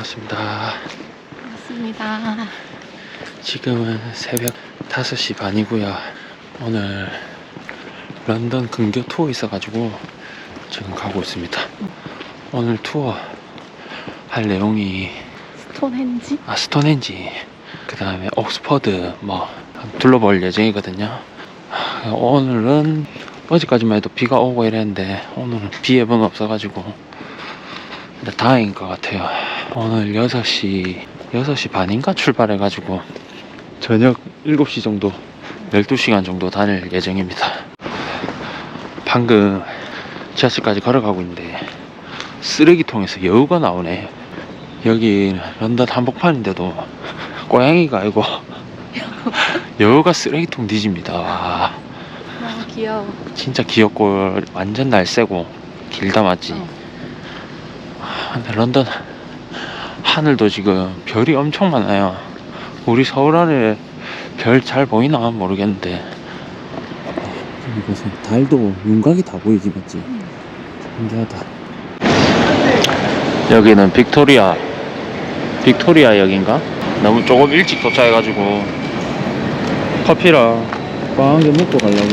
반갑습니다. 맞습니다. 지금은 새벽 5시 반이고요. 오늘 런던 근교 투어 있어가지고 지금 가고 있습니다. 오늘 투어 할 내용이 스톤헨지? 아, 스톤헨지, 그 다음에 옥스퍼드 뭐 둘러볼 예정이거든요. 아, 오늘은 어제까지만 해도 비가 오고 이랬는데 오늘은 비 예보는 없어가지고 다행인 것 같아요. 오늘 6시 6시 반인가 출발해 가지고 저녁 7시 정도 12시간 정도 다닐 예정입니다. 방금 지하철까지 걸어가고 있는데 쓰레기통에서 여우가 나오네. 여기 런던 한복판인데도 고양이가 아니고 여우가 쓰레기통 뒤집니다. 와, 너무 귀여워. 진짜 귀엽고 완전 날쌔고 길다 맞지. 어. 아, 런던 하늘도 지금 별이 엄청 많아요. 우리 서울 안에 별잘 보이나 모르겠는데. 여기 보세요. 달도 윤곽이 다 보이지 맞지? 신기하다. 여기는 빅토리아 빅토리아 역인가? 너무 조금 일찍 도착해가지고 커피랑 빵한개 먹고 가려고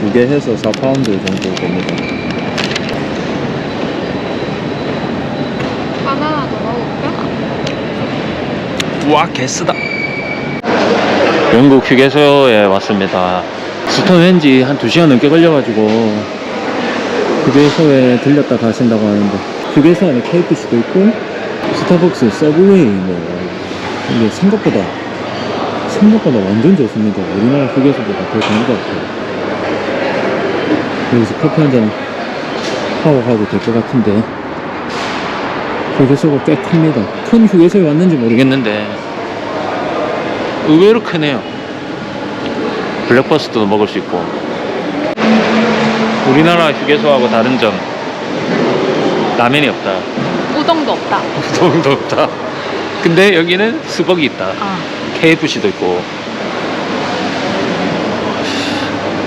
두개 해서 4파운드 정도 우와 개쓰다. 영국 휴게소에 왔습니다. 스톤헨지 한 2시간 넘게 걸려가지고 휴게소에 들렸다 가신다고 하는데 휴게소 안에 KFC도 있고 스타벅스, 서브웨이 뭐 이게 생각보다 생각보다 완전 좋습니다. 우리나라 휴게소보다 더 좋은 것 같아요. 여기서 커피 한 잔 하고 가도 될 것 같은데 휴게소가 꽤 큽니다. 큰 휴게소에 왔는지 모르겠는데 의외로 크네요. 블랙버스트도 먹을 수 있고 우리나라 휴게소하고 다른 점 라면이 없다. 우동도 없다. 우동도 없다. 근데 여기는 스벅이 있다. 아, KFC도 있고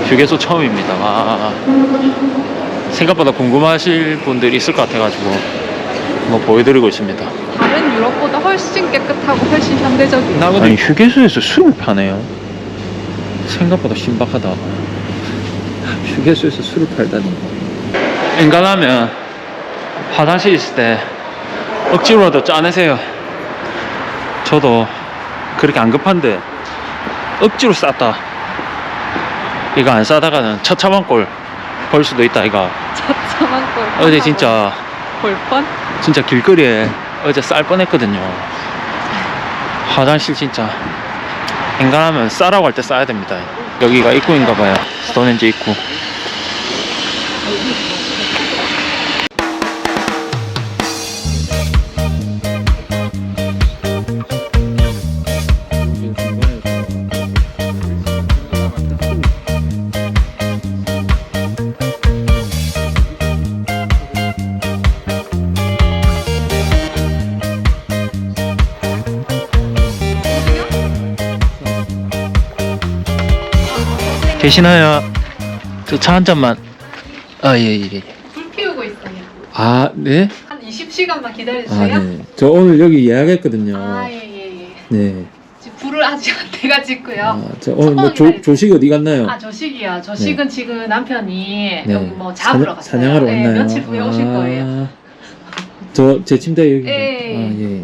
휴게소 처음입니다. 아, 생각보다 궁금하실 분들이 있을 것 같아가지고 뭐 보여드리고 있습니다. 다른 유럽보다 훨씬 깨끗하고 훨씬 현대적이야. 아니 휴게소에서 술을 파네요. 생각보다 신박하다. 휴게소에서 술을 팔다니. 인간하면 화장실 있을 때 억지로라도 짜내세요. 저도 그렇게 안 급한데 억지로 쌌다. 이거 안 싸다가는 처참한 꼴볼 수도 있다 이거. 처참한 걸. 어제 진짜 볼 뻔? 진짜 길거리에 어제 쌀 뻔했거든요. 화장실 진짜 인간하면 싸라고 할 때 싸야 됩니다. 여기가 입구인가 봐요. 스톤헨지 입구. 계시나요? 저 차 한 잔만. 아, 예, 예. 불 피우고 있어요. 아, 네? 한 20시간만 아, 기다려주세요. 네. 저 오늘 여기 예약했거든요. 아, 예, 예, 예. 네. 지금 불을 아직 안 돼가지고요. 아, 저 오늘 뭐 조, 조식 어디 갔나요? 아, 저식이요. 저식은 지금 남편이 네. 여기 뭐 잡으러 사냥- 갔어요. 사냥하러 네, 갔나요? 며칠 후에 오실 거예요. 저 제 침대 여기. 예. 아 예.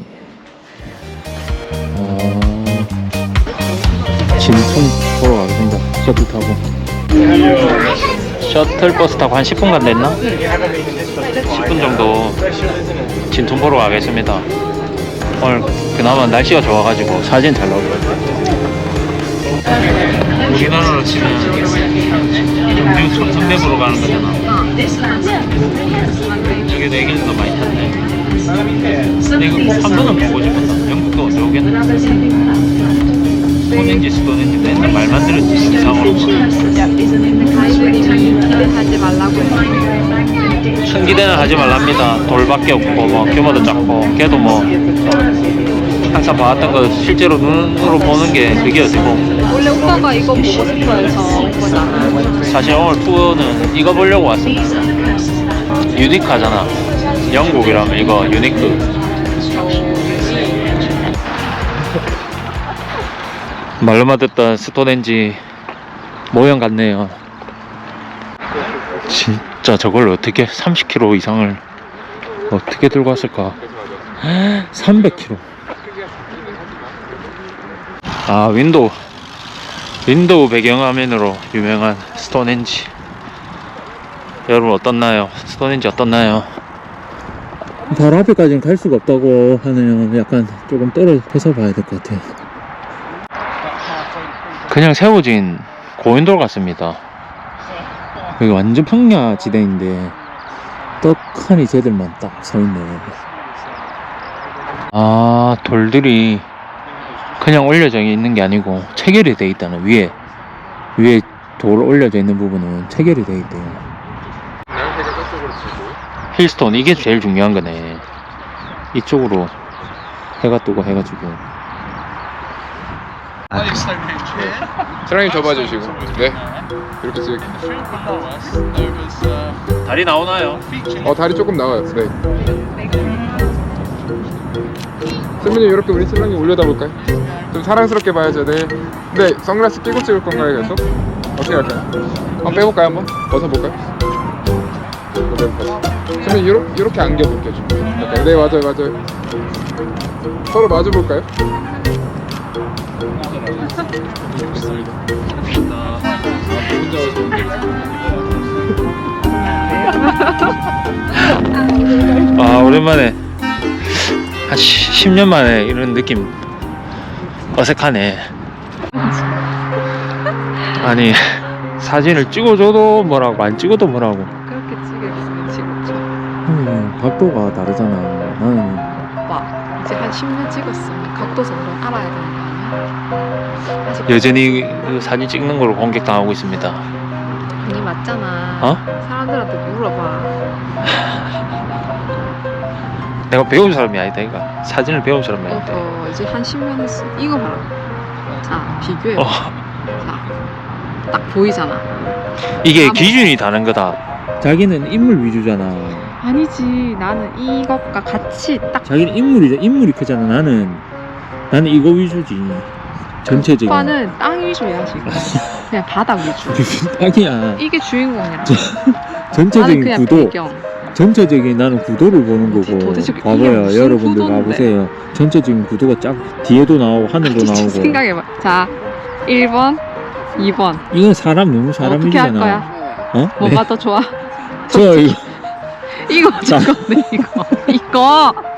셔틀 타고. 셔틀 버스 타고 한 10분 간 됐나? 10분 정도 진통 보러 가겠습니다. 오늘 그나마 날씨가 좋아가지고 사진 잘 나올 것 같아요. 우리나라로 치면 경주 천성대보러 가는 거잖아. 저게 내 길도 많이 탔네. 근데 이거 한 번은 보고 싶었다. 영국도 언제 오겠나? 스톤인지 스톤인지 맨날 말만 들었지 이상으로. 기대하지 말라고 했어요. 큰 기대는 하지 말랍니다. 돌밖에 없고 뭐 규모도 작고 걔도 뭐 항상 봐왔던 거 실제로 눈으로 보는 게 그게 어디고 원래 오빠가 이거 보고 싶어 해서 온 거잖아. 사실 오늘 투어는 이거 보려고 왔습니다. 유니크하잖아. 영국이라면 이거 유니크. 말로만 듣던 스톤헨지 모형 같네요. 진짜 저걸 어떻게 30km 이상을 어떻게 들고 왔을까? 300km. 아 윈도우 윈도우 배경화면으로 유명한 스톤헨지. 여러분 어떻나요? 스톤헨지 어떻나요? 바로 앞에까지는 갈 수가 없다고 하는 약간 조금 떨어져서 봐야 될 것 같아요. 그냥 세워진 고인돌 같습니다. 여기 완전 평야 지대인데 떡하니 쟤들만 딱 서 있네. 아 돌들이 그냥 올려져 있는 게 아니고 체결이 돼 있다는 위에 위에 돌 올려져 있는 부분은 체결이 돼 있대요. 힐스톤 이게 제일 중요한 거네. 이쪽으로 해가 뜨고 해가지고 사랑님 접어주시고 네 이렇게 쓰 다리 나오나요? 어 다리 조금 나와요 네 선배님 이렇게 우리 신랑님 올려다 볼까요? 좀 사랑스럽게 봐야죠 네 근데 선글라스 끼고 찍을 건가요 계속? 어떻게 할까요? 한번 빼볼까요 한번? 벗어볼까요? 선배님 이렇게, 이렇게 안겨볼게요 좀. 네 맞아요 맞아요 서로 마주볼까요? 아 오랜만에. 한 10년 만에 이런 느낌. 어색하네. 아니 사진을 찍어줘도 뭐라고 안 찍어도 뭐라고. 그렇게 찍었으면 찍었죠. 음, 각도가 다르잖아. 나는 오빠 이제 한 10년 찍었으면 각도선으로 알아야 되는 거? 여전히 그 사진 찍는 걸로 공격당하고 있습니다 아니 맞잖아. 어? 사람들한테 물어봐. 내가 배운 사람이 아니다 이거 사진을 배운 사람이 아니다 어, 이제 한 10년 했어. 이거 봐라. 자 비교해. 어, 자, 딱 보이잖아. 이게 아, 기준이 다른 거다 자기는 인물 위주잖아 아니지. 나는 이것과 같이 딱 자기는 인물이자 인물이 크잖아 나는 나는 이거 위주지 전체적인 오빠는 땅 위주야 지금. 그냥 바닥 위주. 땅이야 이게 주인공이야. 나는 전체적인 그냥 구도 배경. 전체적인 나는 구도를 보는 거고 도대체 봐봐요 무슨 여러분들 구도인데? 봐보세요 전체적인 구도가 쫙 뒤에도 나오고 하늘도 진짜 나오고 생각해봐. 자, 1번, 2번. 이건 사람 너무 사람 어떻게 할 이잖아 거야? 어? 뭐가 더 좋아? 저 이거 이거 자. 저거네 이거. 이거.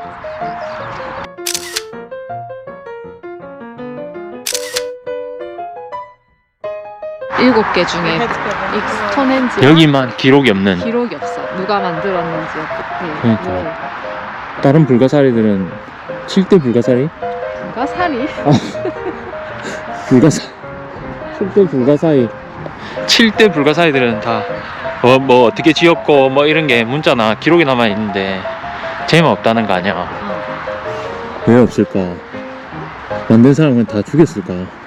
일곱 개 중에 이 스톤헨지 여기만 기록이 없는 기록이 없어. 누가 만들었는지 어떻게. 그러니까. 뭐, 다른 불가사리들은 7대 불가사리? 누가 살이? 불가사 7대 불가사리 7대 불가사리들은 다뭐 뭐 어떻게 지었고 뭐 이런 게 문자나 기록이 남아 있는데 재미 없다는 거 아니야 어. 왜 없을까 만든 사람은 다 죽였을까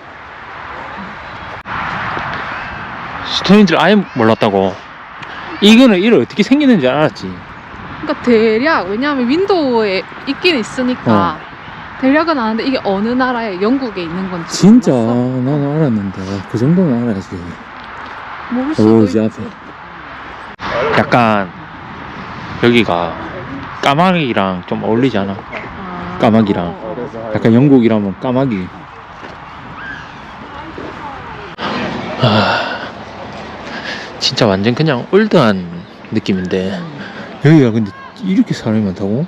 스톤인지를 아예 몰랐다고 이거는 이를 어떻게 생기는지 알았지 그러니까 대략 왜냐하면 윈도우에 있긴 있으니까 대략은 아는데 이게 어느 나라에 영국에 있는 건지 진짜 몰랐어. 나는 알았는데 그 정도는 알아야지 모를 수도 오 이제 있지. 앞에 약간 여기가 까마귀랑 좀 어울리지 않아? 아, 까마귀랑. 어, 어. 약간 영국이라면 까마귀 아, 진짜 완전 그냥 올드한 느낌인데. 여기가 근데 이렇게 사람이 많다고?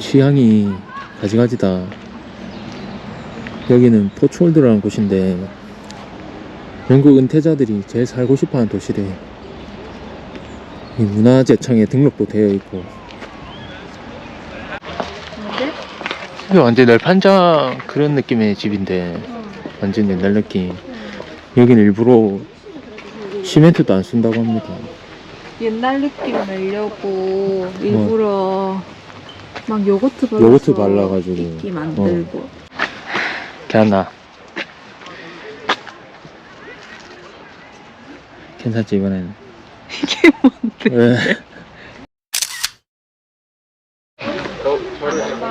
취향이 가지가지다. 여기는 포츠홀드라는 곳인데 영국 은퇴자들이 제일 살고 싶어하는 도시래. 이 문화재청에 등록도 되어 있고. 이게 완전 널판장 그런 느낌의 집인데. 완전 옛날 느낌. 여기는 일부러 시멘트도 안 쓴다고 합니다 옛날 느낌 내려고 일부러 막 요거트 발라서 어. 요거트 발라가지고. 이끼 만들고 괜찮나? 괜찮지 이번엔 이게 뭔데? 왜?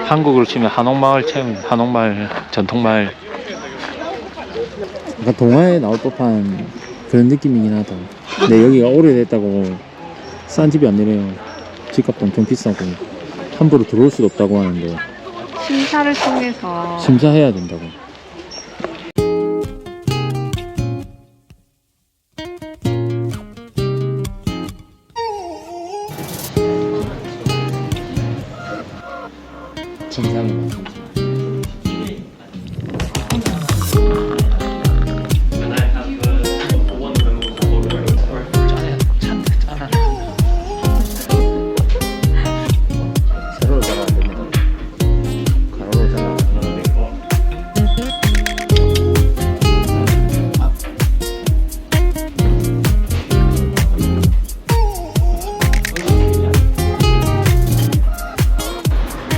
한국으로 치면 한옥마을 체험, 한옥마을 전통마을. 약간 동화에 나올 법한 그런 느낌이긴 하다. 근데 여기가 오래됐다고 싼 집이 아니래요. 집값도 엄청 비싸고 함부로 들어올 수도 없다고 하는데 심사를 통해서 심사해야 된다고. 진상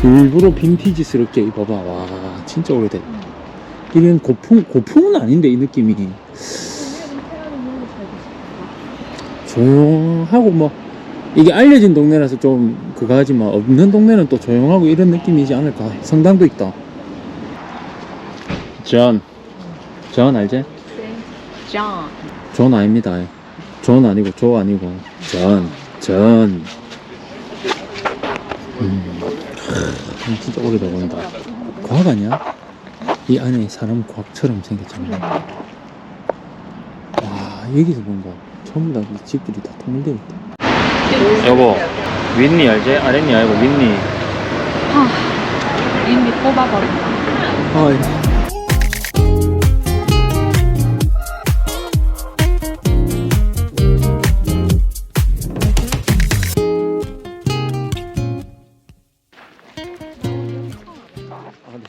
일부러 빈티지스럽게 입어봐. 와, 진짜 오래됐다. 이건 고풍, 고풍은 아닌데, 이 느낌이. 조용하고 뭐, 이게 알려진 동네라서 좀 그거 하지만, 없는 동네는 또 조용하고 이런 느낌이지 않을까. 성당도 있다. 존. 존 알지? 짱. 존 아닙니다. 존 아니고, 조 아니고, 존. 존. 음. 하, 진짜 오래돼 보인다. 과학 아니야? 이 안에 사람 과학처럼 생겼잖아. 와, 여기서 뭔가 전부 다 이 집들이 다 통일되어 있다. 여보, 윈니 알지? 아랫니 아니고 윈니. 이미 뽑아버린다. 아,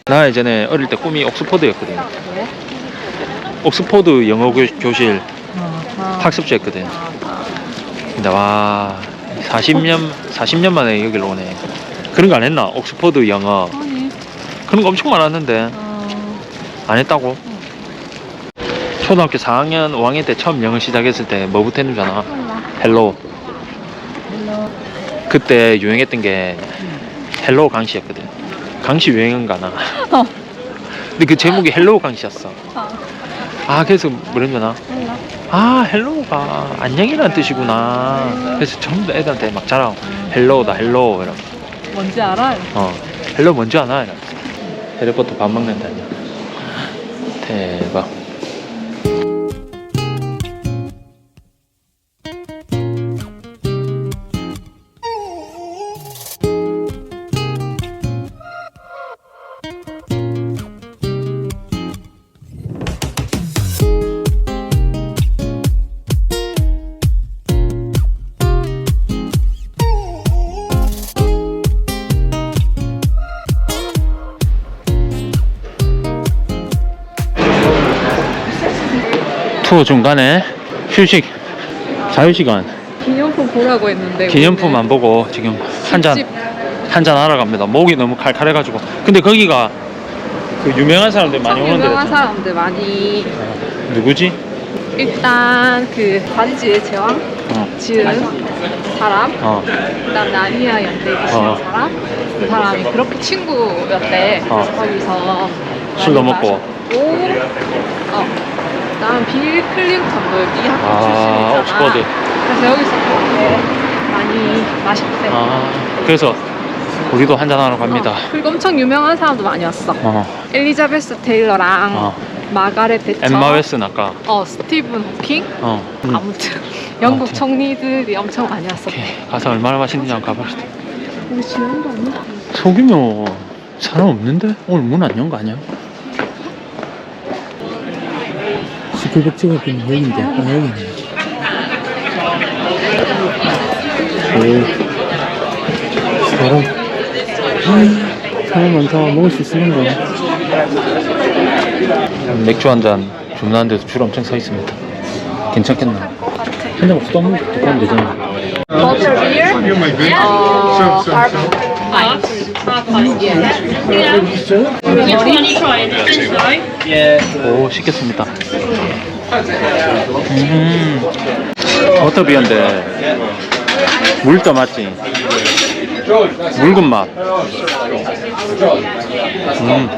나 예전에 어릴 때 꿈이 옥스퍼드였거든. 옥스퍼드 영어 교, 교실 학습지였거든. 근데 와 40년 40년 만에 여기로 오네. 그런 거 안 했나? 옥스퍼드 영어 그런 거 엄청 많았는데 어, 안 했다고? 초등학교 4학년 5학년 때 처음 영어 시작했을 때 뭐부터 했는 줄 아나? 몰라. 헬로. 그때 유행했던 게 헬로 강시였거든. 강시 유행은 가나? 어. 근데 그 제목이 헬로 강시였어. 어. 아 그래서? 몰라. 아 헬로우가 안녕이라는 뜻이구나. 그래서 전부 다 애들한테 막 자랑. 헬로우다 헬로우 이러. 뭔지 알아요? 어 헬로우 뭔지 아나? 이러. 해리포터 밥 먹는다냐. 대박. 투어 중간에 휴식 자유시간 기념품 보라고 했는데. 기념품 안 보고 지금 한잔 집 한잔 하러 갑니다. 목이 너무 칼칼해가지고. 근데 거기가 그 유명한 사람들 많이 오는 유명한 데랬잖아. 사람들 많이 누구지? 일단 그 바지지의 제왕 어, 지은 사람 어, 그다음 나니아 연대기 지은 어. 사람 그 사람이 그렇게 친구였대 어. 거기서 술도 많이 먹고. 어 그다음 빌 클린턴도 이 학교 아, 출신이잖아 옥스퍼드. 그래서 여기서 그렇게 많이 마셨대 아, 그래서 우리도 한잔 하러 갑니다. 어, 그리고 엄청 유명한 사람도 많이 왔어 어, 엘리자베스 테일러랑 어. 마가렛 대처 엠마 웨슨 아까. 어 스티븐 호킹 어, 음. 아무튼 영국 아무튼. 총리들이 엄청 많이 오케이. 가서 얼마나 맛있는지 한번 가봅시다. 우리 먹고 속이면 사람 없는데? 오늘 문 안 연 거 아니야? 시끌벅적하게 그냥 여긴데, 아, 여기네. 오, 사람, 아, 사람 많다. 먹을 수 있는 거야. 맥주 한 잔 주문하는데도 줄 엄청 서 있습니다. 괜찮겠나? 한잔 없어도 한 번도 더 가면 되잖아. Beer? Half pint. 오, 시켰습니다. 음, 워터비언데 물도 맞지? 묽은 맛. 음.